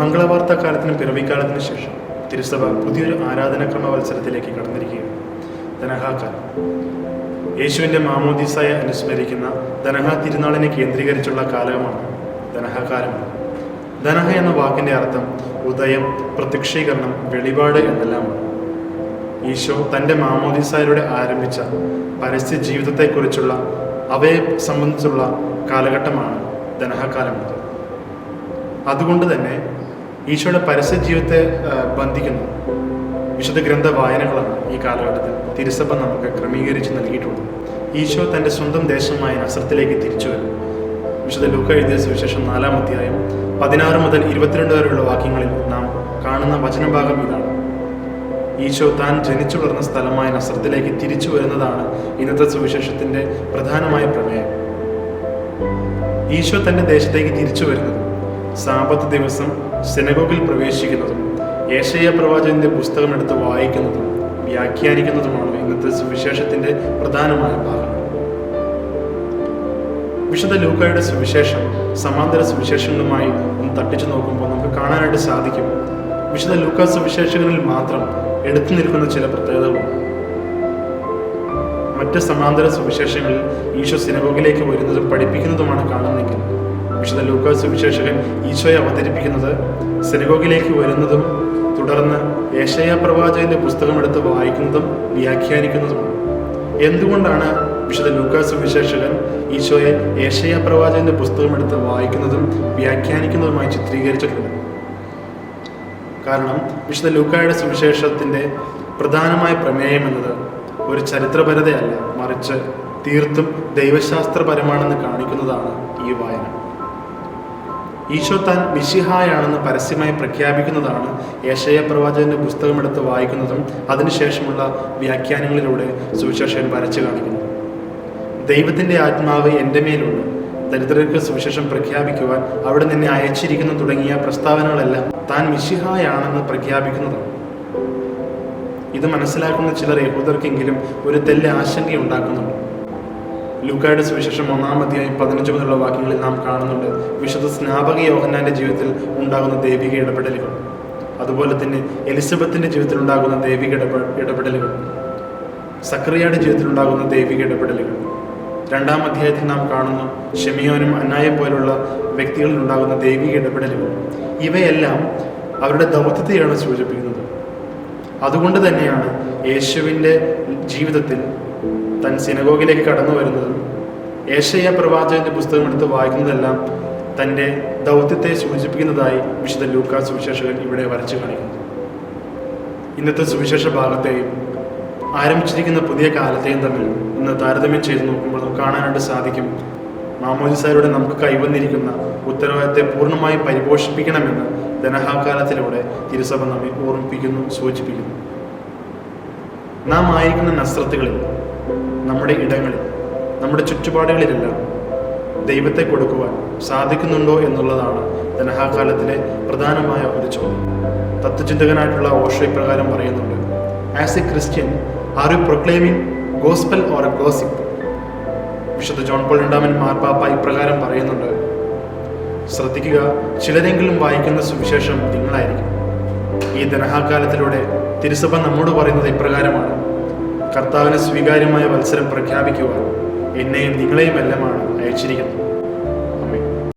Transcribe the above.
മംഗളവാർത്താ കാലത്തിനും പിറവിക്കാലത്തിനു ശേഷം തിരുസഭ പുതിയൊരു ആരാധനാക്രമ മത്സരത്തിലേക്ക് കടന്നിരിക്കുകയാണ്. ധനഹാകാലം യേശുവിന്റെ മാമോദീസായ അനുസ്മരിക്കുന്ന ധനഹ തിരുനാളിനെ കേന്ദ്രീകരിച്ചുള്ള കാലമാണ് ധനഹകാലം ധനഹ എന്ന വാക്കിന്റെ അർത്ഥം ഉദയം പ്രത്യക്ഷീകരണം വെളിപാട് എന്നെല്ലാമാണ്. ഈശോ തന്റെ മാമോദീസായിലൂടെ ആരംഭിച്ച പരസ്യ ജീവിതത്തെക്കുറിച്ചുള്ള അവയെ സംബന്ധിച്ചുള്ള കാലഘട്ടമാണ് ധനഹകാലം. അതുകൊണ്ട് തന്നെ ഈശോയുടെ പരസ്യ ജീവിതത്തെ ബന്ധിക്കുന്നു. വിശുദ്ധ ഗ്രന്ഥ വായനകളാണ് ഈ കാലഘട്ടത്തിൽ തിരുസഭ നമുക്ക് ക്രമീകരിച്ച് നൽകിയിട്ടുള്ളത്. ഈശോ തന്റെ സ്വന്തം ദേശമായ നസ്രത്തിലേക്ക് തിരിച്ചു വരും. വിശുദ്ധ ലൂക്ക എഴുതിയ സുവിശേഷം നാലാം അധ്യായം പതിനാറ് മുതൽ ഇരുപത്തിരണ്ട് വരെയുള്ള വാക്യങ്ങളിൽ നാം കാണുന്ന വചനഭാഗം ഇതാണ്. ഈശോ താൻ ജനിച്ചു വളർന്ന സ്ഥലമായ നസ്രത്തിലേക്ക് തിരിച്ചു വരുന്നതാണ് ഇന്നത്തെ സുവിശേഷത്തിന്റെ പ്രധാനമായ പ്രമേയം. ഈശോ തന്റെ ദേശത്തേക്ക് തിരിച്ചു വരുന്നതും സാപത്ത് ദിവസം സെനഗോഗിൽ പ്രവേശിക്കുന്നതും ഏഷയ പ്രവാചകന്റെ പുസ്തകം എടുത്ത് വായിക്കുന്നതും വ്യാഖ്യാനിക്കുന്നതുമാണ് ഇന്നത്തെ സുവിശേഷത്തിന്റെ പ്രധാനമായ ഭാഗം. വിശുദ്ധ ലൂക്കായുടെ സുവിശേഷം സമാന്തര സുവിശേഷങ്ങളുമായി ഒന്ന് തട്ടിച്ചു നോക്കുമ്പോൾ നമുക്ക് കാണാനായിട്ട് സാധിക്കും. വിശുദ്ധ ലൂക്ക സുവിശേഷങ്ങളിൽ മാത്രം എടുത്തു നിൽക്കുന്ന ചില പ്രത്യേകതകളുണ്ട് മറ്റ് സമാന്തര സുവിശേഷങ്ങളിൽ ഈശോ സിനഗോഗിലേക്ക് വരുന്നതും പഠിപ്പിക്കുന്നതുമാണ് കാണുന്നതെങ്കിൽ വിശുദ്ധ ലൂക്കാ വിശേഷകൻ ഈശോയെ അവതരിപ്പിക്കുന്നത് സെനഗോഗിലേക്ക് വരുന്നതും തുടർന്ന് ഏഷയ പ്രവാചകന്റെ പുസ്തകം എടുത്ത് വായിക്കുന്നതും വ്യാഖ്യാനിക്കുന്നതുമാണ് എന്തുകൊണ്ടാണ് വിശുദ്ധ ലൂക്കാ വിശേഷകൻ ഈശോയെ ഏഷയ പ്രവാചകന്റെ പുസ്തകം എടുത്ത് വായിക്കുന്നതും വ്യാഖ്യാനിക്കുന്നതുമായി ചിത്രീകരിച്ചിട്ടുള്ളത് കാരണം വിശുദ്ധ ലൂക്കായുടെ സുവിശേഷത്തിന്റെ പ്രധാനമായ പ്രമേയം എന്നത് ഒരു ചരിത്രപരതയല്ല മറിച്ച് തീർത്തും ദൈവശാസ്ത്രപരമാണെന്ന് കാണിക്കുന്നതാണ് ഈ വായന. ഈശോ താൻ മിശിഹായാണെന്ന് പരസ്യമായി പ്രഖ്യാപിക്കുന്നതാണ് ഏഷയ പ്രവാചകന്റെ പുസ്തകമെടുത്ത് വായിക്കുന്നതും അതിനുശേഷമുള്ള വ്യാഖ്യാനങ്ങളിലൂടെ സുവിശേഷൻ വരച്ചു കാണിക്കുന്നു. ദൈവത്തിന്റെ ആത്മാവ് എന്റെ മേലുണ്ട്. ദരിദ്രർക്ക് സുവിശേഷം പ്രഖ്യാപിക്കുവാൻ അവിടെ നിന്നെ അയച്ചിരിക്കുന്നു തുടങ്ങിയ പ്രസ്താവനകളെല്ലാം താൻ മിശിഹായാണെന്ന് പ്രഖ്യാപിക്കുന്നതാണ്. ഇത് മനസ്സിലാക്കുന്ന ചിലർ യഹൂദർക്കെങ്കിലും ഒരു തെല്ല് ആശങ്ക ഉണ്ടാക്കുന്നുണ്ട്. ലൂക്കായുടെ സുവിശേഷം ഒന്നാം അധ്യായം പതിനഞ്ച് മുതലുള്ള വാക്യങ്ങളിൽ നാം കാണുന്നുണ്ട്. വിശുദ്ധ സ്നാപക യോഹന്നാന്റെ ജീവിതത്തിൽ ഉണ്ടാകുന്ന ദൈവിക ഇടപെടലുകൾ. അതുപോലെ തന്നെ എലിസബത്തിന്റെ ജീവിതത്തിൽ ഉണ്ടാകുന്ന ദൈവിക ഇടപെടലുകൾ. സക്രിയയുടെ ജീവിതത്തിൽ ഉണ്ടാകുന്ന ദൈവിക ഇടപെടലുകൾ. രണ്ടാം അധ്യായത്തിൽ നാം കാണുന്നു ഷെമിയോനും അന്നായെ പോലുള്ള വ്യക്തികളിൽ ഉണ്ടാകുന്ന ദൈവിക ഇടപെടലുകൾ. ഇവയെല്ലാം അവരുടെ ദൗത്യത്തെയാണ് സൂചിപ്പിക്കുന്നത്. അതുകൊണ്ട് തന്നെയാണ് യേശുവിന്റെ ജീവിതത്തിൽ തൻ സിനഗോഗിലേക്ക് കടന്നു വരുന്നതും ഏഷയ്യ പ്രവാചകന്റെ പുസ്തകം എടുത്ത് വായിക്കുന്നതെല്ലാം തന്റെ ദൗത്യത്തെ സൂചിപ്പിക്കുന്നതായി വിശുദ്ധ ലൂക്കാ സുവിശേഷകൻ ഇവിടെ വരച്ചു കാണിക്കുന്നു. ഇന്നത്തെ സുവിശേഷ ഭാഗത്തെയും ആരംഭിച്ചിരിക്കുന്ന പുതിയ കാലത്തെയും തമ്മിൽ ഇന്ന് താരതമ്യം ചെയ്ത് നോക്കുമ്പോൾ നമുക്ക് കാണാനായിട്ട് സാധിക്കും. മാമോദിസാരുടെ നമുക്ക് കൈവന്നിരിക്കുന്ന ഉത്തരവാദിത്തെ പൂർണമായി പരിപോഷിപ്പിക്കണമെന്ന് ധനഹാകാലത്തിലൂടെ തിരുസഭ നമ്മെ ഓർമ്മിപ്പിക്കുന്നു സൂചിപ്പിക്കുന്നു. നാം ആയിരിക്കുന്ന നസ്രത്തുകളിൽ നമ്മുടെ ഇടങ്ങളിൽ നമ്മുടെ ചുറ്റുപാടുകളിലെല്ലാം ദൈവത്തെ കൊടുക്കുവാൻ സാധിക്കുന്നുണ്ടോ എന്നുള്ളതാണ് ധനഹാകാലത്തിലെ പ്രധാനമായ ഒരു ചോദ്യം. തത്വചിന്തകനായിട്ടുള്ള ഓഷോ ഇപ്രകാരം പറയുന്നുണ്ട് as a Christian are you proclaiming gospel or a gossip വിശുദ്ധ ജോൺ പോൾ രണ്ടാമൻ മാർപ്പാപ്പ ഇപ്രകാരം പറയുന്നുണ്ട് ശ്രദ്ധിക്കുക ചിലരെങ്കിലും വായിക്കുന്ന സുവിശേഷം നിങ്ങളായിരിക്കും. ഈ ധനഹാകാലത്തിലൂടെ തിരുസഭ നമ്മോട് പറയുന്നത് ഇപ്രകാരമാണ്. കർത്താവിന് സ്വീകാര്യമായ മത്സരം പ്രഖ്യാപിക്കുവാൻ എന്നെയും നിങ്ങളെയും എല്ലാമാണ് അയച്ചിരിക്കുന്നത്.